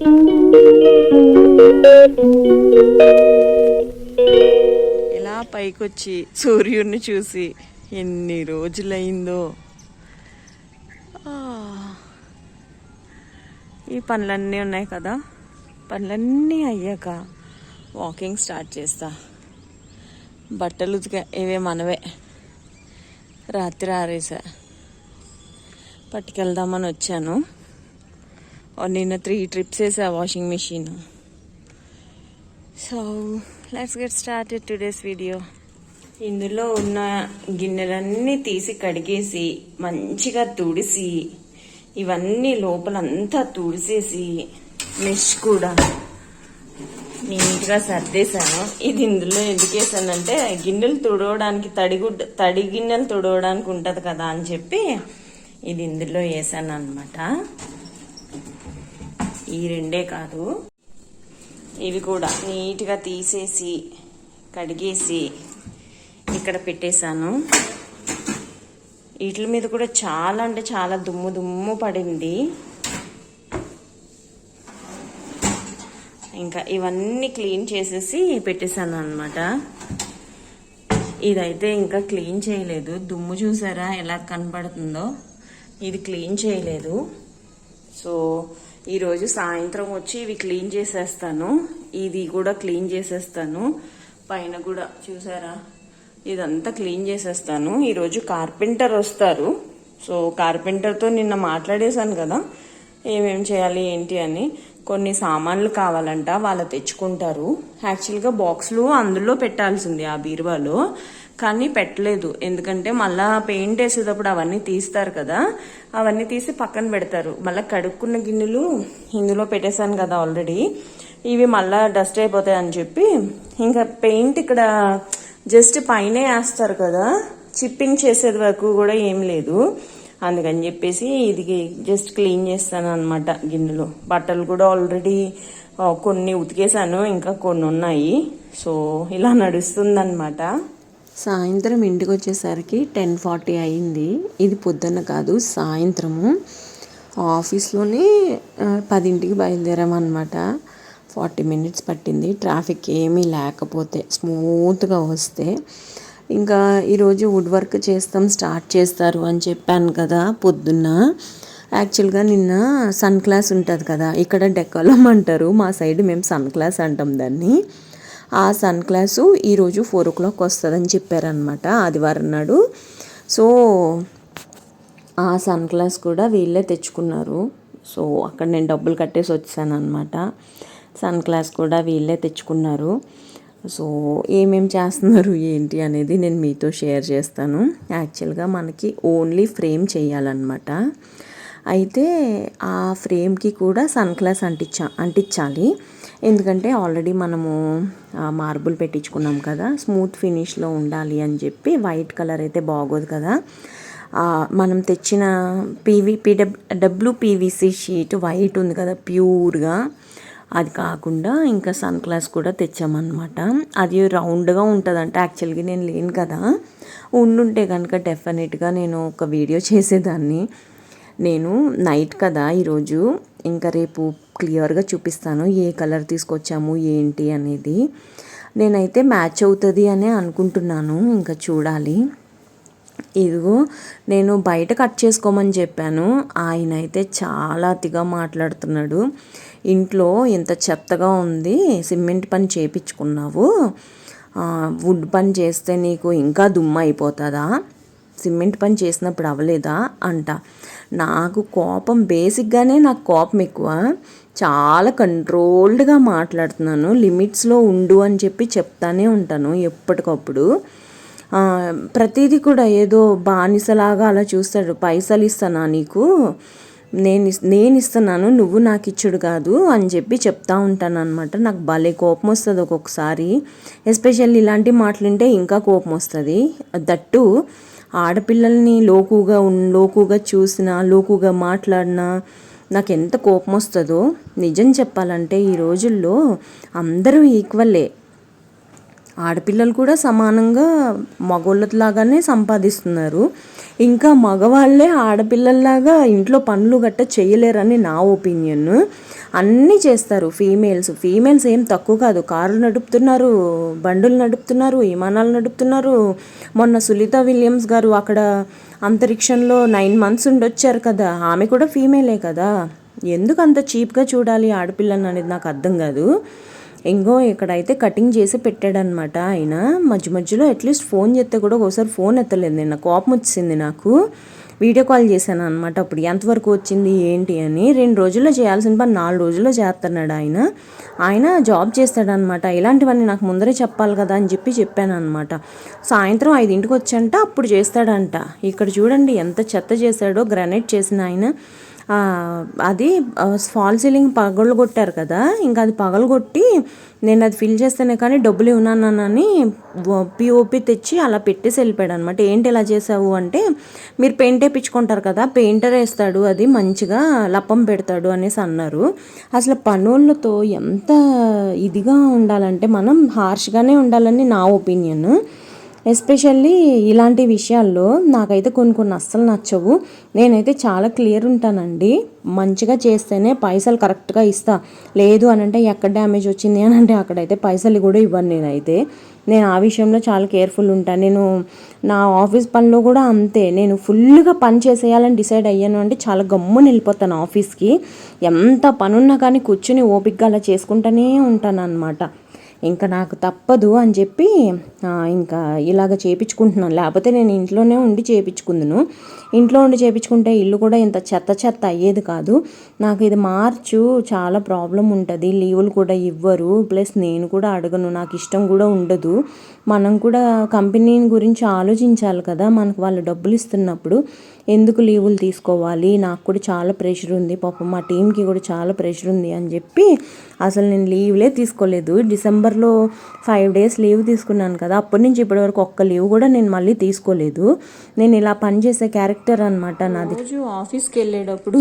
ఇలా పైకొచ్చి సూర్యుడిని చూసి ఎన్ని రోజులైందో. ఈ పనులన్నీ ఉన్నాయి కదా. పనులన్నీ అయ్యాక వాకింగ్ స్టార్ట్ చేస్తా. బట్టలు ఉతికా ఇవే మనవే. రాత్రి ఆరేసా. పట్టుకెళ్దామని వచ్చాను. నిన్న త్రీ ట్రిప్స్ వేసా washing machine so let's get started today's video ఇందులో ఉన్న గిన్నెలన్నీ తీసి కడిగేసి మంచిగా తుడిసి ఇవన్నీ లోపలంతా తుడిసేసి మెష్ కూడా నీట్గా సర్దేశాను. ఇది ఇందులో ఎందుకు వేసానంటే గిన్నెలు తుడవడానికి తడిగుడ్డ తడి గిన్నెలు తుడవడానికి ఉంటుంది కదా అని చెప్పి ఇది ఇందులో వేసాను అనమాట ఈ రెండే కాదు. ఇవి కూడా నీట్గా తీసేసి కడిగేసి ఇక్కడ పెట్టేశాను. వీటి మీద కూడా చాలా అంటే చాలా దుమ్ము దుమ్ము పడింది. ఇంకా ఇవన్నీ క్లీన్ చేసేసి పెట్టేశాను అనమాట ఇదైతే ఇంకా క్లీన్ చేయలేదు. దుమ్ము చూసారా ఎలా కనపడుతుందో ఇది క్లీన్ చేయలేదు. సో ఈరోజు సాయంత్రం వచ్చి ఇవి క్లీన్ చేసేస్తాను. ఇది కూడా క్లీన్ చేసేస్తాను. పైన కూడా చూసారా? ఇదంతా క్లీన్ చేసేస్తాను. ఈరోజు కార్పెంటర్ వస్తారు. సో కార్పెంటర్తో నిన్న మాట్లాడేశాను కదా. ఏమేం చేయాలి ఏంటి అని. కొన్ని సామాన్లు కావాలంట వాళ్ళు తెచ్చుకుంటారు. యాక్చువల్గా బాక్స్లు అందులో పెట్టాల్సింది ఆ బీరువాలో. కానీ పెట్టలేదు. ఎందుకంటే మళ్ళా పెయింట్ వేసేటప్పుడు అవన్నీ తీస్తారు కదా అవన్నీ తీసి పక్కన పెడతారు. మళ్ళీ కడుక్కున్న గిన్నెలు ఇందులో పెట్టేశాను కదా ఆల్రెడీ. ఇవి మళ్ళా డస్ట్ అయిపోతాయి అని చెప్పి ఇంకా పెయింట్ ఇక్కడ జస్ట్ పైనే వేస్తారు కదా చిప్పింగ్ చేసేది వరకు కూడా ఏం లేదు. అందుకని చెప్పేసి ఇది జస్ట్ క్లీన్ చేస్తాను అనమాట గిన్నెలు. బట్టలు కూడా ఆల్రెడీ కొన్ని ఉతికేసాను ఇంకా కొన్ని ఉన్నాయి. సో ఇలా నడుస్తుందన్నమాట. సాయంత్రం ఇంటికి వచ్చేసరికి టెన్ ఫార్టీ అయింది. ఇది పొద్దున్న కాదు సాయంత్రము. ఆఫీస్లోనే పదింటికి బయలుదేరామన్నమాట. ఫార్టీ మినిట్స్ పట్టింది. ట్రాఫిక్ ఏమీ లేకపోతే స్మూత్గా వస్తే. ఇంకా ఈరోజు వుడ్ వర్క్ చేస్తాం స్టార్ట్ చేస్తారు అని చెప్పాను కదా పొద్దున్న. యాక్చువల్గా నిన్న సన్ క్లాస్ ఉంటుంది కదా ఇక్కడ డెకాలం అంటారు మా సైడ్ మేము సన్ క్లాస్ అంటాం దాన్ని. ఆ సన్ క్లాసు ఈరోజు ఫోర్ ఓ క్లాక్ వస్తుందని చెప్పారనమాట ఆదివారం నాడు. సో ఆ సన్ గ్లాస్ కూడా వీళ్ళే తెచ్చుకున్నారు. సో అక్కడ నేను డబ్బులు కట్టేసి వచ్చాను అనమాట సన్ గ్లాస్ కూడా వీళ్ళే తెచ్చుకున్నారు. సో ఏమేం చేస్తున్నారు ఏంటి అనేది నేను మీతో షేర్ చేస్తాను. యాక్చువల్గా మనకి ఓన్లీ ఫ్రేమ్ చేయాలన్నమాట. అయితే ఆ ఫ్రేమ్కి కూడా సన్ గ్లాస్ అంటించా అంటించాలి. ఎందుకంటే ఆల్రెడీ మనము మార్బుల్ పెట్టించుకున్నాం కదా స్మూత్ ఫినిష్లో ఉండాలి అని చెప్పి వైట్ కలర్ అయితే బాగోదు కదా. మనం తెచ్చిన పీవీ పీడబ్ డబ్ల్యూ పీవీసీ షీట్ వైట్ ఉంది కదా ప్యూర్గా. అది కాకుండా ఇంకా సన్ గ్లాస్ కూడా తెచ్చామన్నమాట. అది రౌండ్గా ఉంటుందంట. యాక్చువల్గా నేను లేను కదా. ఉండుంటే కనుక డెఫినెట్గా నేను ఒక వీడియో చేసేదాన్ని. నేను నైట్ కదా ఈరోజు. ఇంకా రేపు క్లియర్గా చూపిస్తాను ఏ కలర్ తీసుకొచ్చాము ఏంటి అనేది. నేనైతే మ్యాచ్ అవుతుంది అని అనుకుంటున్నాను. ఇంకా చూడాలి. ఇదిగో నేను బయట కట్ చేసుకోమని చెప్పాను. ఆయన అయితే చాలా అతిగా మాట్లాడుతున్నాడు. ఇంట్లో ఇంత చెత్తగా ఉంది సిమెంట్ పని చేపించుకున్నావు. వుడ్ పని చేస్తే నీకు ఇంకా దుమ్మ అయిపోతుందా? సిమెంట్ పని చేసినప్పుడు అవ్వలేదా? అంట. నాకు కోపం బేసిక్గానే నాకు కోపం ఎక్కువ. చాలా కంట్రోల్డ్గా మాట్లాడుతున్నాను. లిమిట్స్లో ఉండు అని చెప్పి చెప్తానే ఉంటాను ఎప్పటికప్పుడు. ప్రతిదీ కూడా ఏదో బానిసలాగా అలా చూస్తాడు. పైసలు ఇస్తానా నీకు? నేను నేను ఇస్తున్నాను నువ్వు నాకు ఇచ్చుడు కాదు అని చెప్పి చెప్తా ఉంటాను అనమాట నాకు భలే కోపం వస్తుంది ఒక్కొక్కసారి. ఎస్పెషల్లీ ఇలాంటి మాటలుంటే ఇంకా కోపం వస్తుంది. దట్టు ఆడపిల్లల్ని లోకుగా ఉన్ లోకుగా చూసినా లోకుగా మాట్లాడినా నాకు ఎంత కోపం వస్తుందో నిజం చెప్పాలంటే ఈ రోజుల్లో అందరూ ఈక్వలే. ఆడపిల్లలు కూడా సమానంగా మగోళ్ళలాగానే సంపాదిస్తున్నారు. ఇంకా మగవాళ్ళే ఆడపిల్లల్లాగా ఇంట్లో పనులు గట్ట చేయలేరని నా ఒపీనియన్. అన్నీ చేస్తారు. ఫీమేల్స్ ఫీమేల్స్ ఏం తక్కువ కాదు. కార్లు నడుపుతున్నారు బండులు నడుపుతున్నారు విమానాలు నడుపుతున్నారు. మొన్న సునీత విలియమ్స్ గారు అక్కడ అంతరిక్షంలో నైన్ మంత్స్ ఉండొచ్చారు కదా. ఆమె కూడా ఫీమేలే కదా. ఎందుకు అంత చీప్గా చూడాలి ఆడపిల్లని అనేది నాకు అర్థం కాదు. ఇంకో ఇక్కడైతే కటింగ్ చేసి పెట్టాడనమాట ఆయన. మధ్య మధ్యలో అట్లీస్ట్ ఫోన్ చేస్తే కూడా ఒకసారి ఫోన్ ఎత్తలేదు నిన్న. కోపం వచ్చింది నాకు. వీడియో కాల్ చేశాను అనమాట అప్పుడు. ఎంతవరకు వచ్చింది ఏంటి అని. రెండు రోజుల్లో చేయాల్సిన పని నాలుగు రోజుల్లో చేస్తున్నాడు ఆయన. ఆయన జాబ్ చేస్తాడనమాట ఇలాంటివన్నీ నాకు ముందరే చెప్పాలి కదా అని చెప్పి చెప్పాను అనమాట సాయంత్రం ఐదింటికి వచ్చంట అప్పుడు చేస్తాడంట. ఇక్కడ చూడండి ఎంత చెత్త చేశాడో గ్రానైట్ చేసిన ఆయన. అది ఫాల్ సీలింగ్ పగలు కొట్టారు కదా ఇంకా అది పగలగొట్టి నేను అది ఫిల్ చేస్తేనే కానీ డబ్బులు ఇవ్వనానని పిఓపి తెచ్చి అలా పెట్టేసి వెళ్ళిపోయాడు అనమాట ఏంటి ఇలా చేసావు అంటే మీరు పెయింట్ వేయించుకుంటారు కదా పెయింటర్ వేస్తాడు అది మంచిగా లప్పం పెడతాడు అనేసి అన్నారు. అసలు పనులతో ఎంత ఇదిగా ఉండాలంటే మనం హార్ష్గానే ఉండాలని నా ఒపీనియన్. ఎస్పెషల్లీ ఇలాంటి విషయాల్లో నాకైతే కొన్ని కొన్ని అస్సలు నచ్చవు. నేనైతే చాలా క్లియర్ ఉంటానండి. మంచిగా చేస్తేనే పైసలు కరెక్ట్గా ఇస్తా. లేదు అని అంటే ఎక్కడ డ్యామేజ్ వచ్చింది అని అంటే అక్కడైతే పైసలు కూడా ఇవ్వను నేనైతే. నేను ఆ విషయంలో చాలా కేర్ఫుల్ ఉంటాను నేను నా ఆఫీస్ పనిలో కూడా అంతే. నేను ఫుల్గా పని చేసేయాలని డిసైడ్ అయ్యాను అంటే చాలా గమ్మున వెళ్ళిపోతాను ఆఫీస్కి. ఎంత పనున్నా కానీ కూర్చుని ఓపికగా అలా చేసుకుంటూనే ఉంటాను అనమాట ఇంకా నాకు తప్పదు అని చెప్పి ఇంకా ఇలాగ చేపించుకుంటున్నాను. లేకపోతే నేను ఇంట్లోనే ఉండి చేపించుకుందును. ఇంట్లో ఉండి చేపించుకుంటే ఇల్లు కూడా ఇంత చెత్త చెత్త అయ్యేది కాదు. నాకు ఇది మార్చు చాలా ప్రాబ్లం ఉంటుంది. లీవులు కూడా ఇవ్వరు. ప్లస్ నేను కూడా అడగను. నాకు ఇష్టం కూడా ఉండదు. మనం కూడా కంపెనీ గురించి ఆలోచించాలి కదా. మనకు వాళ్ళు డబ్బులు ఇస్తున్నప్పుడు ఎందుకు లీవులు తీసుకోవాలి? నాకు కూడా చాలా ప్రెషర్ ఉంది. పాపం మా టీంకి కూడా చాలా ప్రెషర్ ఉంది అని చెప్పి అసలు నేను లీవ్లే తీసుకోలేదు. డిసెంబర్లో ఫైవ్ డేస్ లీవ్ తీసుకున్నాను కదా అప్పటి నుంచి ఇప్పటి వరకు ఒక్క లీవ్ కూడా నేను మళ్ళీ తీసుకోలేదు. నేను ఇలా పనిచేసే క్యారెక్టర్ అనమాట నాది. రోజు ఆఫీస్కి వెళ్ళేటప్పుడు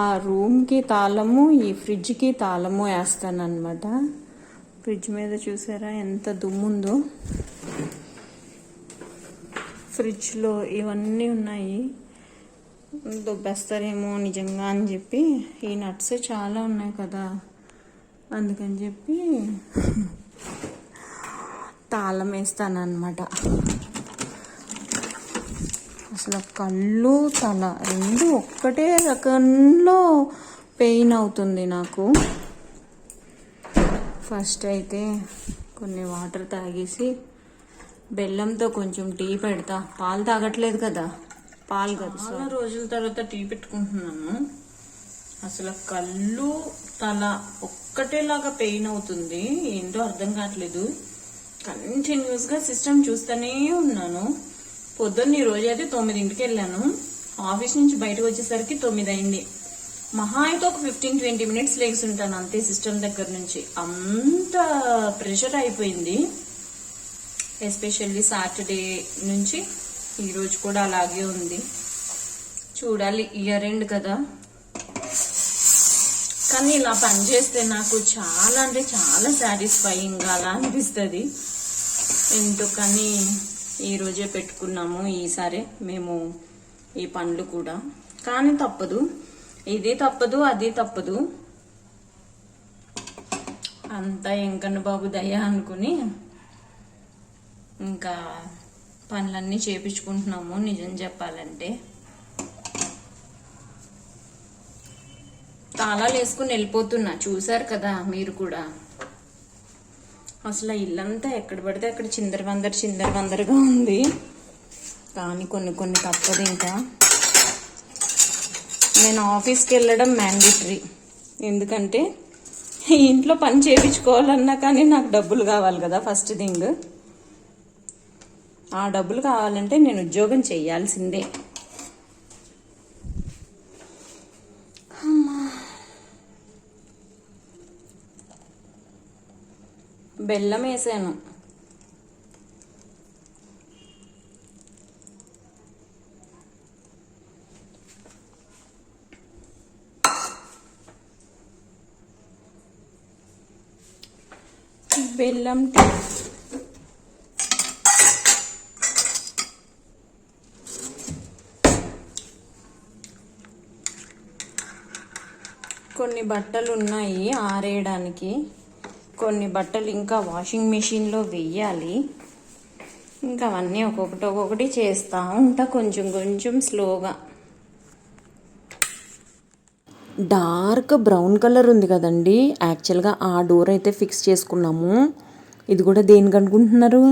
ఆ రూమ్కి తాళము ఈ ఫ్రిడ్జ్కి తాళము వేస్తాను అనమాట ఫ్రిడ్జ్ మీద చూసారా ఎంత దుమ్ముందో? ఫ్రిడ్జ్లో ఇవన్నీ ఉన్నాయి. దొబ్బేస్తారేమో నిజంగా అని చెప్పి ఈ నట్స్ చాలా ఉన్నాయి కదా అందుకని చెప్పి తాళం వేస్తాను అసలు కళ్ళు తల రెండు ఒక్కటే రకంలో పెయిన్ అవుతుంది నాకు. ఫస్ట్ అయితే కొన్ని వాటర్ తాగేసి బెల్లంతో కొంచెం టీ పెడతా. పాలు తాగట్లేదు కదా. పాలు కదా చాలా రోజుల తర్వాత టీ పెట్టుకుంటున్నాను. అసలు కళ్ళు తల ఒక్కటేలాగా పెయిన్ అవుతుంది. ఏంటో అర్థం కావట్లేదు. కంటిన్యూస్గా సిస్టమ్ చూస్తూనే ఉన్నాను. పొద్దున్న ఈ రోజు అయితే తొమ్మిదింటికి వెళ్ళాను. ఆఫీస్ నుంచి బయటకు వచ్చేసరికి తొమ్మిది అయింది మహా అయితే ఒక ఫిఫ్టీన్ ట్వంటీ మినిట్స్ లేచి ఉంటాను అంతే సిస్టమ్ దగ్గర నుంచి. అంత ప్రెషర్ అయిపోయింది. ఎస్పెషల్లీ సాటర్డే నుంచి ఈరోజు కూడా అలాగే ఉంది. చూడాలి ఇయర్ ఎండ్ కదా. కానీ ఇలా పని చేస్తే నాకు చాలా అంటే చాలా సాటిస్ఫైయింగ్గా అలా అనిపిస్తుంది. ఎందుకని ఈరోజే పెట్టుకున్నాము ఈసారి మేము ఈ పండ్లు కూడా. కానీ తప్పదు. ఇది తప్పదు అది తప్పదు. అంతా ఎంకన్న బాబు దయ అనుకుని ఇంకా పనులన్నీ చేపించుకుంటున్నాము నిజం చెప్పాలంటే. తాళాలు వేసుకుని వెళ్ళిపోతున్నా చూసారు కదా మీరు కూడా. అసలు ఇల్లంతా ఎక్కడ పడితే అక్కడ చిందర వందర చిందర వందరగా ఉంది. కానీ కొన్ని కొన్ని తప్పదు ఇంకా. నేను ఆఫీస్కి వెళ్ళడం మ్యాండేటరీ. ఎందుకంటే ఇంట్లో పని చేయించుకోవాలన్నా కానీ నాకు డబ్బులు కావాలి కదా ఫస్ట్ థింగ్. ఆ డబ్బులు కావాలంటే నేను ఉద్యోగం చేయాల్సిందే. బెల్లం వేసాను బెల్లం టీ కొన్ని బట్టలు ఉన్నాయి ఆరేయడానికి. కొన్ని బట్టలు ఇంకా వాషింగ్ మెషిన్లో వెయ్యాలి. ఇంకా అవన్నీ ఒక్కొక్కటి ఒక్కొక్కటి చేస్తా ఉంటా కొంచెం కొంచెం స్లోగా డార్క్ బ్రౌన్ కలర్ ఉంది కదండి. యాక్చువల్గా ఆ డోర్ అయితే ఫిక్స్ చేసుకున్నాము. ఇది కూడా దేనికి అనుకుంటున్నారు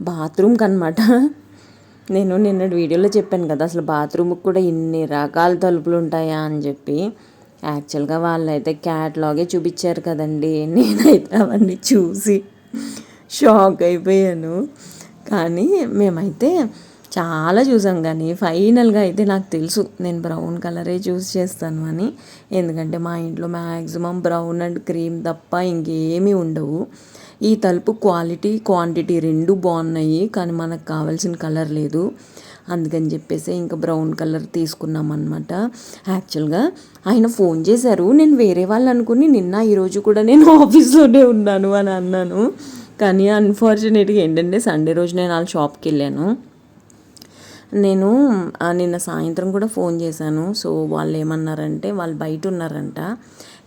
బాత్రూమ్కి అనమాట నేను నిన్నటి వీడియోలో చెప్పాను కదా అసలు బాత్రూమ్కి కూడా ఇన్ని రకాల తలుపులు ఉంటాయా అని చెప్పి. యాక్చువల్గా వాళ్ళైతే క్యాట్లాగే చూపించారు కదండి. నేనైతే అవన్నీ చూసి షాక్ అయిపోయాను. కానీ మేమైతే చాలా చూసాం కానీ ఫైనల్గా అయితే నాకు తెలుసు నేను బ్రౌన్ కలరే చూస్ చేస్తాను అని. ఎందుకంటే మా ఇంట్లో మ్యాక్సిమం బ్రౌన్ అండ్ క్రీమ్ తప్ప ఇంకేమీ ఉండవు. ఈ తలుపు క్వాలిటీ క్వాంటిటీ రెండు బాగున్నాయి కానీ మనకు కావాల్సిన కలర్ లేదు. అందుకని చెప్పేసి ఇంకా బ్రౌన్ కలర్ తీసుకున్నాం అనమాట యాక్చువల్గా ఆయన ఫోన్ చేశారు. నేను వేరే వాళ్ళు అనుకుని నిన్న ఈరోజు కూడా నేను ఆఫీస్లోనే ఉన్నాను అని అన్నాను. కానీ అన్ఫార్చునేట్గా ఏంటంటే సండే రోజు నేను వాళ్ళ షాప్కి వెళ్ళాను. నేను నిన్న సాయంత్రం కూడా ఫోన్ చేశాను. సో వాళ్ళు ఏమన్నారంటే వాళ్ళు బయట ఉన్నారంట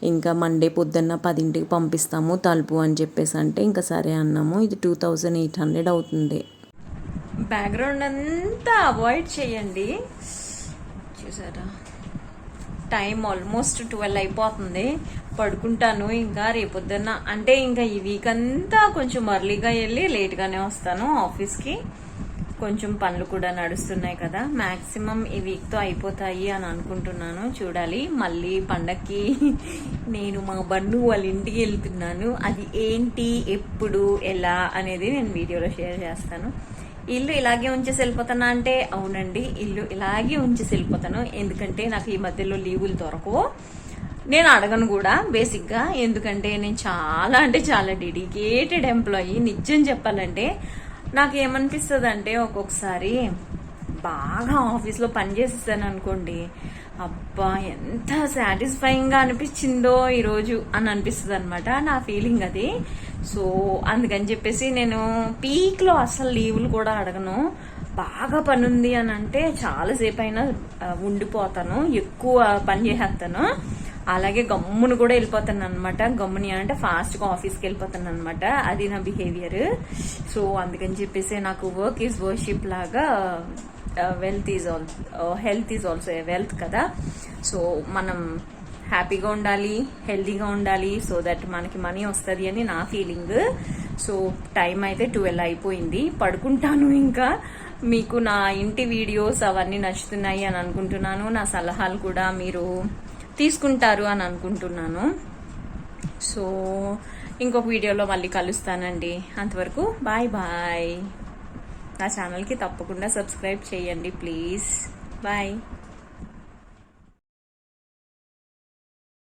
ఇంకా మండే పొద్దున్న పదింటికి పంపిస్తాము తలుపు అని చెప్పేసి అంటే ఇంకా సరే అన్నాము. ఇది టూ థౌజండ్ ఎయిట్ హండ్రెడ్ అవుతుంది. బ్యాక్గ్రౌండ్ అంతా అవాయిడ్ చేయండి. చూసారా? టైం ఆల్మోస్ట్ ట్వెల్వ్ అయిపోతుంది. పడుకుంటాను ఇంకా రేపొద్దున్న. అంటే ఇంకా ఈ వీక్ అంతా కొంచెం అర్లీగా వెళ్ళి లేట్గానే వస్తాను ఆఫీస్కి కొంచెం పనులు కూడా నడుస్తున్నాయి కదా. మ్యాక్సిమం ఈ వీక్తో అయిపోతాయి అని అనుకుంటున్నాను. చూడాలి. మళ్ళీ పండక్కి నేను మా బంధు వాళ్ళ ఇంటికి వెళ్తున్నాను. అది ఏంటి? ఎప్పుడు? ఎలా? అనేది నేను వీడియోలో షేర్ చేస్తాను. ఇల్లు ఇలాగే ఉంచేసి వెళ్ళిపోతానా అంటే అవునండి. ఇల్లు ఇలాగే ఉంచేసి వెళ్ళిపోతాను. ఎందుకంటే నాకు ఈ మధ్యలో లీవులు దొరకవు. నేను అడగను కూడా బేసిక్గా. ఎందుకంటే నేను చాలా అంటే చాలా డెడికేటెడ్ ఎంప్లాయీ. నిజం చెప్పాలంటే నాకు ఏమనిపిస్తుంది అంటే ఒక్కొక్కసారి బాగా ఆఫీస్లో పని చేసేసాను అనుకోండి అబ్బా ఎంత సాటిస్ఫైయింగ్గా అనిపించిందో ఈరోజు అని అనిపిస్తుంది అనమాట నా ఫీలింగ్ అది. సో అందుకని చెప్పేసి నేను పీక్లో అసలు లీవులు కూడా అడగను. బాగా పని ఉంది అని అంటే చాలాసేపు అయినా ఉండిపోతాను ఎక్కువ పని చేసేస్తాను. అలాగే గమ్మును కూడా వెళ్ళిపోతాను అనమాట గమ్ముని అంటే ఫాస్ట్గా ఆఫీస్కి వెళ్ళిపోతాను అనమాట అది నా బిహేవియర్ సో అందుకని చెప్పేసి నాకు వర్క్ ఈజ్ వర్షిప్ లాగా wealth is all health is also wealth కదా. సో మనం హ్యాపీగా ఉండాలి హెల్తీగా ఉండాలి సో దట్ మనకి మనీ వస్తుంది అని నా ఫీలింగ్ సో టైం అయితే ట్వెల్వ్ అయిపోయింది. పడుకుంటాను ఇంకా. మీకు నా ఇంటి వీడియోస్ అవన్నీ నచ్చుతున్నాయి అని అనుకుంటున్నాను. నా సలహాలు కూడా మీరు తీసుకుంటారు అని అనుకుంటున్నాను. సో ఇంకొక వీడియోలో మళ్ళీ కలుస్తానండి. అంతవరకు బాయ్ బాయ్. నా ఛానల్కి తప్పకుండా సబ్స్క్రైబ్ చేయండి ప్లీజ్. బాయ్.